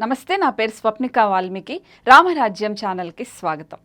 నమస్తే నా పేరు స్వప్నిక వాల్మీకి. రామరాజ్యం ఛానల్కి స్వాగతం.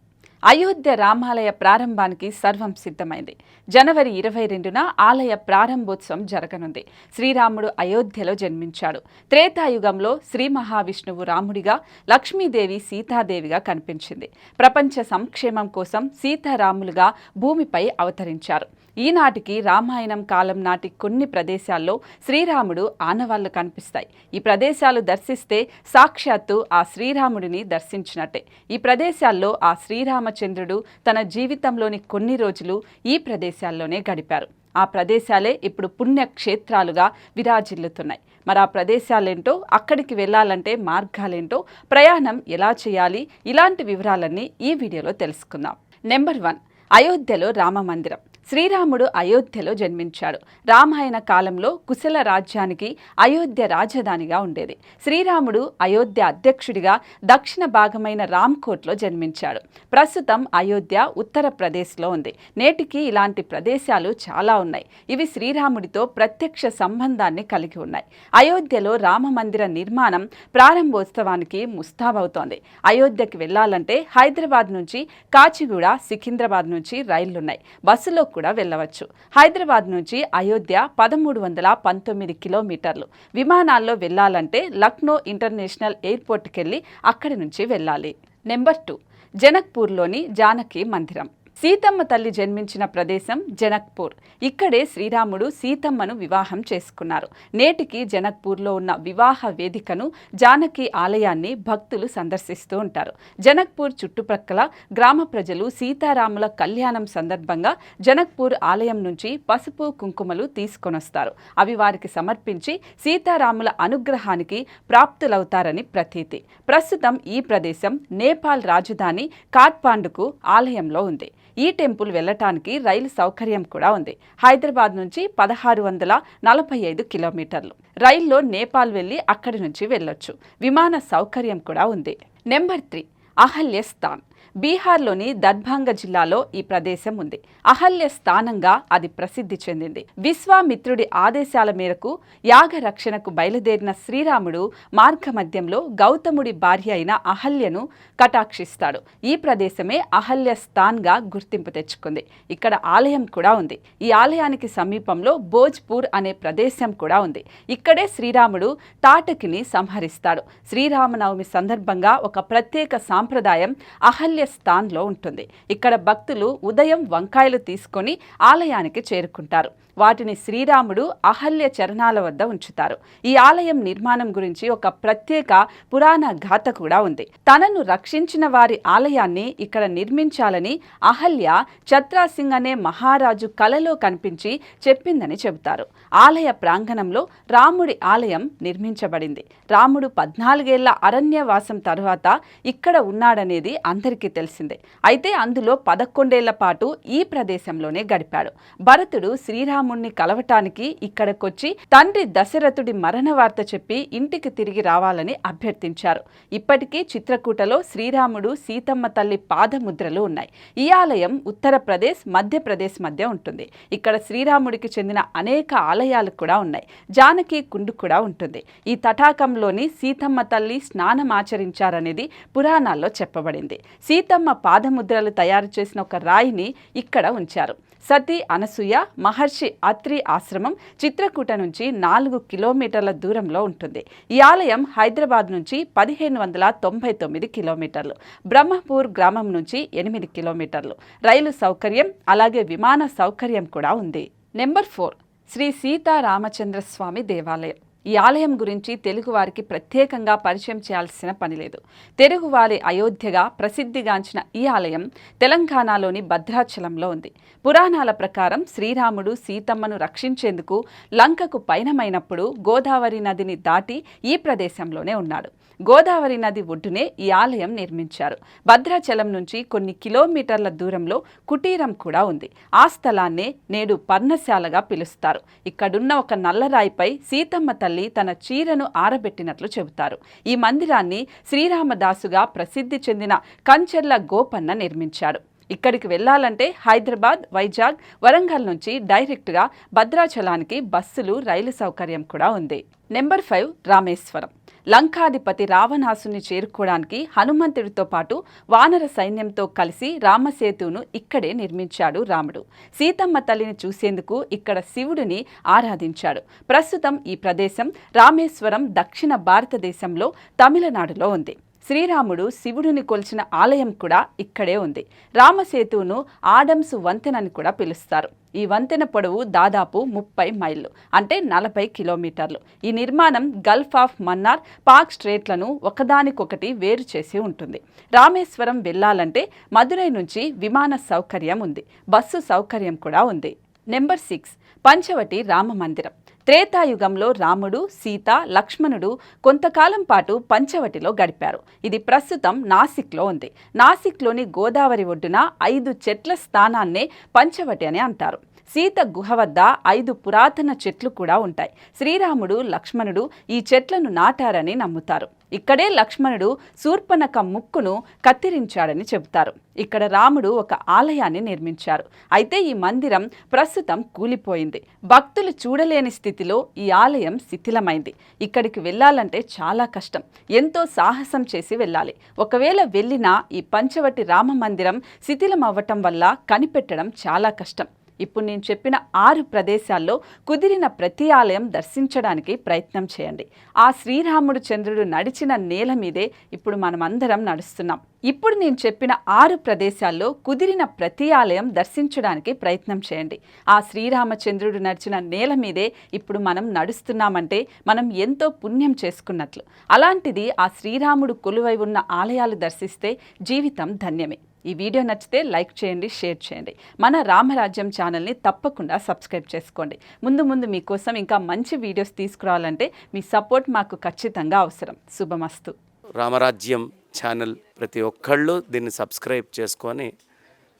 అయోధ్య రామాలయ ప్రారంభానికి సర్వం సిద్ధమైంది. జనవరి ఇరవై రెండున ఆలయ ప్రారంభోత్సవం జరగనుంది. శ్రీరాముడు అయోధ్యలో జన్మించాడు. త్రేతాయుగంలో శ్రీ మహావిష్ణువు రాముడిగా లక్ష్మీదేవి సీతాదేవిగా కనిపించింది. ప్రపంచ సంక్షేమం కోసం సీతారాములుగా భూమిపై అవతరించారు. ఈనాటికి రామాయణం కాలం నాటి కొన్ని ప్రదేశాల్లో శ్రీరాముడు ఆనవాళ్ళు కనిపిస్తాయి. ఈ ప్రదేశాలు దర్శిస్తే సాక్షాత్తు ఆ శ్రీరాముడిని దర్శించినట్టే. ఈ ప్రదేశాల్లో ఆ శ్రీరామచంద్రుడు తన జీవితంలోని కొన్ని రోజులు ఈ ప్రదేశాల్లోనే గడిపారు. ఆ ప్రదేశాలే ఇప్పుడు పుణ్యక్షేత్రాలుగా విరాజిల్లుతున్నాయి. మరి ఆ ప్రదేశాలేంటో అక్కడికి వెళ్ళాలంటే మార్గాలేంటో ప్రయాణం ఎలా చేయాలి ఇలాంటి వివరాలన్నీ ఈ వీడియోలో తెలుసుకుందాం. నెంబర్ వన్ అయోధ్యలో రామ మందిరం శ్రీరాముడు అయోధ్యలో జన్మించాడు. రామాయణ కాలంలో కుశల రాజ్యానికి అయోధ్య రాజధానిగా ఉండేది. శ్రీరాముడు అయోధ్య అధ్యక్షుడిగా దక్షిణ భాగమైన రామ్కోట్లో జన్మించాడు. ప్రస్తుతం అయోధ్య ఉత్తరప్రదేశ్లో ఉంది. నేటికి ఇలాంటి ప్రదేశాలు చాలా ఉన్నాయి. ఇవి శ్రీరాముడితో ప్రత్యక్ష సంబంధాన్ని కలిగి ఉన్నాయి. అయోధ్యలో రామ మందిర నిర్మాణం ప్రారంభోత్సవానికి ముస్తాబవుతోంది. అయోధ్యకి వెళ్ళాలంటే హైదరాబాద్ నుంచి కాచిగూడ సికింద్రాబాద్ నుంచి రైళ్ళున్నాయి. బస్సులో కూడా వెళ్ళవచ్చు. హైదరాబాద్ నుంచి అయోధ్య పదమూడు వందల పంతొమ్మిది కిలోమీటర్లు. విమానాల్లో వెళ్ళాలంటే లక్నో ఇంటర్నేషనల్ ఎయిర్పోర్ట్కి వెళ్ళి అక్కడి నుంచి వెళ్ళాలి. నెంబర్ టూ జనక్పూర్లోని జానకి మందిరం. సీతమ్మ తల్లి జన్మించిన ప్రదేశం జనక్పూర్. ఇక్కడే శ్రీరాముడు సీతమ్మను వివాహం చేసుకున్నారు. నేటికి జనక్పూర్లో ఉన్న వివాహ వేదికను జానకి ఆలయాన్ని భక్తులు సందర్శిస్తూ ఉంటారు. జనక్పూర్ చుట్టుప్రక్కల గ్రామ ప్రజలు సీతారాముల కళ్యాణం సందర్భంగా జనక్పూర్ ఆలయం నుంచి పసుపు కుంకుమలు తీసుకొనొస్తారు. అవి వారికి సమర్పించి సీతారాముల అనుగ్రహానికి ప్రాప్తులవుతారని ప్రతీతి. ప్రస్తుతం ఈ ప్రదేశం నేపాల్ రాజధాని కాట్పాండుకు ఆలయంలో ఉంది. ఈ టెంపుల్ వెళ్ళటానికి రైలు సౌకర్యం కూడా ఉంది. హైదరాబాద్ నుంచి పదహారు వందల నలభై ఐదు కిలోమీటర్లు. రైల్లో నేపాల్ వెళ్ళి అక్కడి నుంచి వెళ్ళొచ్చు. విమాన సౌకర్యం కూడా ఉంది. నెంబర్ త్రీ అహల్య స్థాన్ బీహార్లోని దర్భాంగ జిల్లాలో ఈ ప్రదేశం ఉంది. అహల్య స్థానంగా అది ప్రసిద్ధి చెందింది. విశ్వామిత్రుడి ఆదేశాల మేరకు యాగ రక్షణకు బయలుదేరిన శ్రీరాముడు మార్గమధ్యంలో గౌతముడి భార్య అయిన అహల్యను కటాక్షిస్తాడు. ఈ ప్రదేశమే అహల్య స్థాన్గా గుర్తింపు తెచ్చుకుంది. ఇక్కడ ఆలయం కూడా ఉంది. ఈ ఆలయానికి సమీపంలో భోజ్పూర్ అనే ప్రదేశం కూడా ఉంది. ఇక్కడే శ్రీరాముడు తాటకిని సంహరిస్తాడు. శ్రీరామనవమి సందర్భంగా ఒక ప్రత్యేక సాంప్రదాయం అహల్య స్థాన్లో ఉంటుంది. ఇక్కడ భక్తులు ఉదయం వంకాయలు తీసుకొని ఆలయానికి చేరుకుంటారు. వాటిని శ్రీరాముడు అహల్య చరణాల వద్ద ఉంచుతారు. ఈ ఆలయం నిర్మాణం గురించి ఒక ప్రత్యేక పురాణ గాథ కూడా ఉంది. తనను రక్షించిన వారి ఆలయాన్ని ఇక్కడ నిర్మించాలని అహల్య ఛత్రాసింగ్ అనే మహారాజు కలలో కనిపించి చెప్పిందని చెబుతారు. ఆలయ ప్రాంగణంలో రాముడి ఆలయం నిర్మించబడింది. రాముడు పద్నాలుగేళ్ళ అరణ్యవాసం తరువాత ఇక్కడ ఉన్నాడనేది అందరికీ తెలిసిందే. అయితే అందులో పదకొండేళ్ళ పాటు ఈ ప్రదేశంలోనే గడిపాడు. భరతుడు శ్రీరాముణ్ణి కలవటానికి ఇక్కడికొచ్చి తండ్రి దశరథుడి మరణ వార్త చెప్పి ఇంటికి తిరిగి రావాలని అభ్యర్థించారు. ఇప్పటికీ చిత్రకూటలో శ్రీరాముడు సీతమ్మ తల్లి పాదముద్రలు ఉన్నాయి. ఈ ఆలయం ఉత్తరప్రదేశ్ మధ్యప్రదేశ్ మధ్య ఉంటుంది. ఇక్కడ శ్రీరాముడికి చెందిన అనేక ఆలయాలు కూడా ఉన్నాయి. జానకి కుండు కూడా ఉంటుంది. ఈ తటాకంలోని సీతమ్మ తల్లి స్నానం ఆచరించారనేది పురాణాల్లో చెప్పబడింది. సీతమ్మ పాదముద్రలు తయారు చేసిన ఒక రాయిని ఇక్కడ ఉంచారు. సతీ అనసూయ మహర్షి అత్రి ఆశ్రమం చిత్రకూట నుంచి నాలుగు కిలోమీటర్ల దూరంలో ఉంటుంది. ఈ ఆలయం హైదరాబాద్ నుంచి పదిహేను వందల తొంభై తొమ్మిది కిలోమీటర్లు బ్రహ్మపూర్ గ్రామం నుంచి ఎనిమిది కిలోమీటర్లు. రైలు సౌకర్యం అలాగే విమాన సౌకర్యం కూడా ఉంది. నెంబర్ ఫోర్ శ్రీ సీతారామచంద్ర స్వామి దేవాలయం. ఈ ఆలయం గురించి తెలుగువారికి ప్రత్యేకంగా పరిచయం చేయాల్సిన పని లేదు. తెలుగువారి అయోధ్యగా ప్రసిద్ధిగాంచిన ఈ ఆలయం తెలంగాణలోని భద్రాచలంలో ఉంది. పురాణాల ప్రకారం శ్రీరాముడు సీతమ్మను రక్షించేందుకు లంకకు పయనమైనప్పుడు గోదావరి నదిని దాటి ఈ ప్రదేశంలోనే ఉన్నాడు. గోదావరి నది ఒడ్డునే ఈ ఆలయం నిర్మించారు. భద్రాచలం నుంచి కొన్ని కిలోమీటర్ల దూరంలో కుటీరం కూడా ఉంది. ఆ స్థలాన్నే నేడు పర్ణశాలగా పిలుస్తారు. ఇక్కడున్న ఒక నల్లరాయిపై సీతమ్మ తల్లి తన చీరను ఆరబెట్టినట్లు చెబుతారు. ఈ మందిరాన్ని శ్రీరామదాసుగా ప్రసిద్ధి చెందిన కంచెర్ల గోపన్న నిర్మించాడు ఇక్కడికి వెళ్ళాలంటే హైదరాబాద్ వైజాగ్ వరంగల్ నుంచి డైరెక్ట్గా భద్రాచలానికి బస్సులు రైలు సౌకర్యం కూడా ఉంది. Number five Rameswaram. లంకాధిపతి రావణాసుని చేరుకోవడానికి హనుమంతుడితో పాటు వానర సైన్యంతో కలిసి రామసేతువును ఇక్కడే నిర్మించాడు రాముడు. సీతమ్మ తల్లిని చూసేందుకు ఇక్కడ శివుడిని ఆరాధించాడు. ప్రస్తుతం ఈ ప్రదేశం రామేశ్వరం దక్షిణ భారతదేశంలో తమిళనాడులో ఉంది. శ్రీరాముడు శివుడిని కొలిచిన ఆలయం కూడా ఇక్కడే ఉంది. రామసేతువును ఆడమ్స్ వంతెనని కూడా పిలుస్తారు. ఈ వంతెన పొడవు దాదాపు ముప్పై మైళ్ళు అంటే నలభై కిలోమీటర్లు. ఈ నిర్మాణం గల్ఫ్ ఆఫ్ మన్నార్ పాక్ స్ట్రేట్లను ఒకదానికొకటి వేరు చేసి ఉంటుంది. రామేశ్వరం వెళ్ళాలంటే మదురై నుంచి విమాన సౌకర్యం ఉంది. బస్సు సౌకర్యం కూడా ఉంది. నెంబర్ సిక్స్ పంచవటి రామ మందిరం త్రేతాయుగంలో రాముడు సీత లక్ష్మణుడు కొంతకాలం పాటు పంచవటిలో గడిపారు. ఇది ప్రస్తుతం నాసిక్లో ఉంది. నాసిక్లోని గోదావరి ఒడ్డున ఐదు చెట్ల స్థానాన్నే పంచవటి అని అంటారు. సీత గుహ వద్ద ఐదు పురాతన చెట్లు కూడా ఉంటాయి. శ్రీరాముడు లక్ష్మణుడు ఈ చెట్లను నాటారని నమ్ముతారు. ఇక్కడే లక్ష్మణుడు శూర్పణక ముక్కును కత్తిరించాడని చెబుతారు. ఇక్కడ రాముడు ఒక ఆలయాన్ని నిర్మించారు. అయితే ఈ మందిరం ప్రస్తుతం కూలిపోయింది. భక్తులు చూడలేని స్థితిలో ఈ ఆలయం శిథిలమైంది. ఇక్కడికి వెళ్ళాలంటే చాలా కష్టం. ఎంతో సాహసం చేసి వెళ్ళాలి. ఒకవేళ వెళ్ళినా ఈ పంచవటి రామ మందిరం శిథిలం అవ్వటం వల్ల కనిపెట్టడం చాలా కష్టం. ఇప్పుడు నేను చెప్పిన ఆరు ప్రదేశాల్లో కుదిరిన ప్రతి ఆలయం దర్శించడానికి ప్రయత్నం చేయండి. ఆ శ్రీరాముడు చంద్రుడు నడిచిన నేల మీదే ఇప్పుడు మనం అందరం నడుస్తున్నాం. ఇప్పుడు నేను చెప్పిన ఆరు ప్రదేశాల్లో కుదిరిన ప్రతి ఆలయం దర్శించడానికి ప్రయత్నం చేయండి. ఆ శ్రీరామచంద్రుడు నడిచిన నేల మీదే ఇప్పుడు మనం నడుస్తున్నామంటే మనం ఎంతో పుణ్యం చేసుకున్నట్లు. అలాంటిది ఆ శ్రీరాముడు కొలువై ఉన్న ఆలయాలు దర్శిస్తే జీవితం ధన్యమే. ఈ వీడియో నచ్చితే లైక్ చేయండి షేర్ చేయండి. మన రామరాజ్యం ఛానల్ని తప్పకుండా సబ్స్క్రైబ్ చేసుకోండి. ముందు ముందు మీకోసం ఇంకా మంచి వీడియోస్ తీసుకురావాలంటే మీ సపోర్ట్ మాకు ఖచ్చితంగా అవసరం. శుభమస్తు. రామరాజ్యం ఛానల్ ప్రతి ఒక్కళ్ళు దీన్ని సబ్స్క్రైబ్ చేసుకొని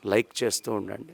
లైక్ చేస్తూ ఉండండి.